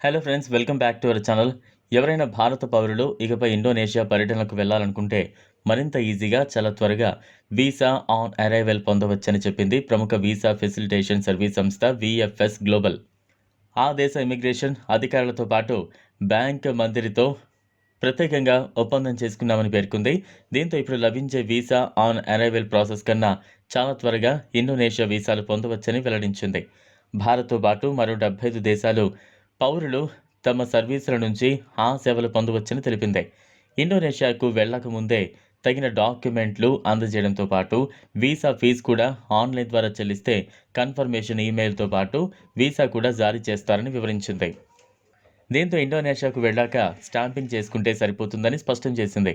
Hello friends welcome back to our channel ఎవరైనా భారత పౌరులు ఇకపై ఇండోనేషియా పర్యటనకు వెళ్ళాలనుకుంటే మరింత ఈజీగా చాలా త్వరగా వీసా ఆన్ అరైవల్ పొందవచ్చని చెప్పింది ప్రముఖ వీసా ఫెసిలిటేషన్ సర్వీస్ సంస్థ విఎఫ్ఎస్ గ్లోబల్ ఆ దేశ ఇమిగ్రేషన్ అధికారులతో పాటు బ్యాంక్ మంత్రితో ప్రత్యేకంగా ఒప్పందం చేసుకున్నామని పేర్కొంది. దీంతో ఇప్పుడు లభించే వీసా ఆన్ అరైవల్ ప్రాసెస్ కన్నా చాలా త్వరగా ఇండోనేషియా వీసాలు పొందవచ్చని వెల్లడించింది. భారత్తో పాటు మరో డెబ్బై ఐదు దేశాలు పౌరులు తమ సర్వీసుల నుంచి ఆ సేవలు పొందవచ్చని తెలిపింది. ఇండోనేషియాకు వెళ్ళకముందే తగిన డాక్యుమెంట్లు అందజేయడంతో పాటు వీసా ఫీజు కూడా ఆన్లైన్ ద్వారా చెల్లిస్తే కన్ఫర్మేషన్ ఈమెయిల్తో పాటు వీసా కూడా జారీ చేస్తారని వివరించింది. దీంతో ఇండోనేషియాకు వెళ్ళాక స్టాంపింగ్ చేసుకుంటే సరిపోతుందని స్పష్టం చేసింది.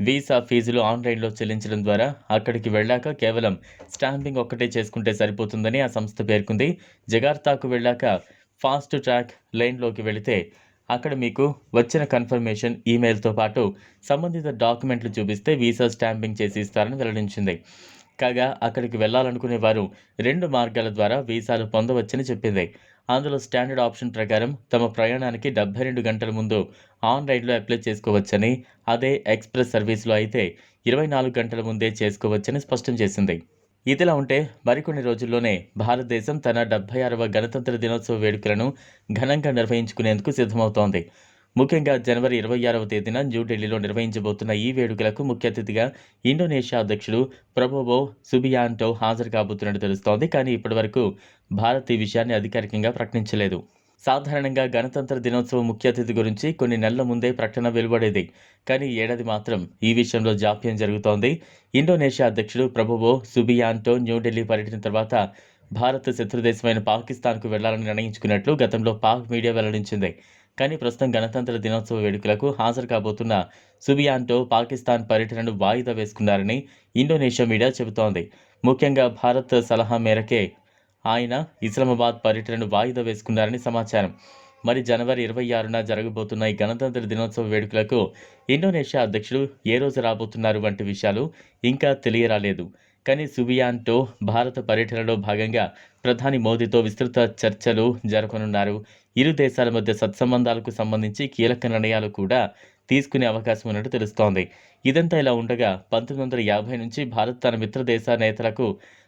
వీసా ఫీజులు ఆన్లైన్లో చెల్లించడం ద్వారా అక్కడికి వెళ్ళాక కేవలం స్టాంపింగ్ ఒక్కటే చేసుకుంటే సరిపోతుందని ఆ సంస్థ పేర్కొంది. జగార్తాకు వెళ్ళాక ఫాస్ట్ ట్రాక్ లైన్లోకి వెళితే అక్కడ మీకు వచ్చిన కన్ఫర్మేషన్ ఈమెయిల్తో పాటు సంబంధిత డాక్యుమెంట్లు చూపిస్తే వీసా స్టాంపింగ్ చేసి ఇస్తారని వెల్లడించింది. కాగా అక్కడికి వెళ్ళాలనుకునే వారు రెండు మార్గాల ద్వారా వీసాలు పొందవచ్చని చెప్పింది. అందులో స్టాండర్డ్ ఆప్షన్ ప్రకారం తమ ప్రయాణానికి డెబ్బై రెండు గంటల ముందు ఆన్లైన్లో అప్లై చేసుకోవచ్చని అదే ఎక్స్ప్రెస్ సర్వీస్లో అయితే ఇరవై నాలుగు గంటల ముందే చేసుకోవచ్చని స్పష్టం చేసింది. ఇదిలా ఉంటే మరికొన్ని రోజుల్లోనే భారతదేశం తన డెబ్బై ఆరవ గణతంత్ర దినోత్సవ వేడుకలను ఘనంగా నిర్వహించుకునేందుకు సిద్ధమవుతోంది. ముఖ్యంగా జనవరి ఇరవై ఆరవ తేదీన న్యూఢిల్లీలో నిర్వహించబోతున్న ఈ వేడుకలకు ముఖ్య అతిథిగా ఇండోనేషియా అధ్యక్షుడు ప్రభోబో సుబియాంటో హాజరు కాబోతున్నట్టు తెలుస్తోంది. కానీ ఇప్పటివరకు భారత్ ఈ విషయాన్ని అధికారికంగా ప్రకటించలేదు. సాధారణంగా గణతంత్ర దినోత్సవం ముఖ్య అతిథి గురించి కొన్ని నెలల ముందే ప్రకటన వెలువడేది. కానీ ఏడాది మాత్రం ఈ విషయంలో జాప్యం జరుగుతోంది. ఇండోనేషియా అధ్యక్షుడు ప్రభువో సుబియాంటో న్యూఢిల్లీ పర్యటన తర్వాత భారత్ శత్రుదేశమైన పాకిస్తాన్కు వెళ్ళాలని నిర్ణయించుకున్నట్లు గతంలో పాక్ మీడియా వెల్లడించింది. కానీ ప్రస్తుతం గణతంత్ర దినోత్సవ వేడుకలకు హాజరు కాబోతున్న సుబియాంటో పాకిస్తాన్ పర్యటనను వాయిదా వేసుకున్నారని ఇండోనేషియా మీడియా చెబుతోంది. ముఖ్యంగా భారత్ సలహా మేరకే ఆయన ఇస్లామాబాద్ పర్యటనను వాయిదా వేసుకున్నారని సమాచారం. మరి జనవరి ఇరవై ఆరున జరగబోతున్న ఈ గణతంత్ర దినోత్సవ వేడుకలకు ఇండోనేషియా అధ్యక్షుడు ఏ రోజు రాబోతున్నారు వంటి విషయాలు ఇంకా తెలియరాలేదు. కానీ సుబియాంటో భారత పర్యటనలో భాగంగా ప్రధాని మోదీతో విస్తృత చర్చలు జరపనున్నారు ఇరు దేశాల మధ్య సత్సంబంధాలకు సంబంధించి కీలక నిర్ణయాలు కూడా తీసుకునే అవకాశం ఉన్నట్టు తెలుస్తోంది. ఇదంతా ఇలా ఉండగా పంతొమ్మిది వందల యాభై నుంచి భారత్ తన మిత్ర దేశ నేతలకు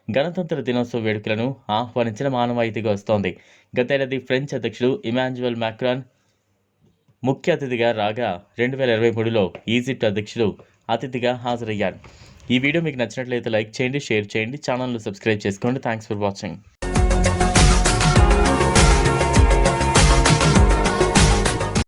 గణతంత్ర దినోత్సవ వేడుకలను ఆహ్వానించిన మానవాయితీగా వస్తోంది. గతేడాది ఫ్రెంచ్ అధ్యక్షుడు ఇమాన్యువల్ మ్యాక్రాన్ ముఖ్య అతిథిగా రాగా రెండు వేల ఇరవై మూడులో ఈజిప్ట్ అధ్యక్షుడు అతిథిగా హాజరయ్యారు. ఈ వీడియో మీకు నచ్చినట్లయితే లైక్ చేయండి షేర్ చేయండి ఛానల్ను సబ్స్క్రైబ్ చేసుకోండి. Thanks for watching.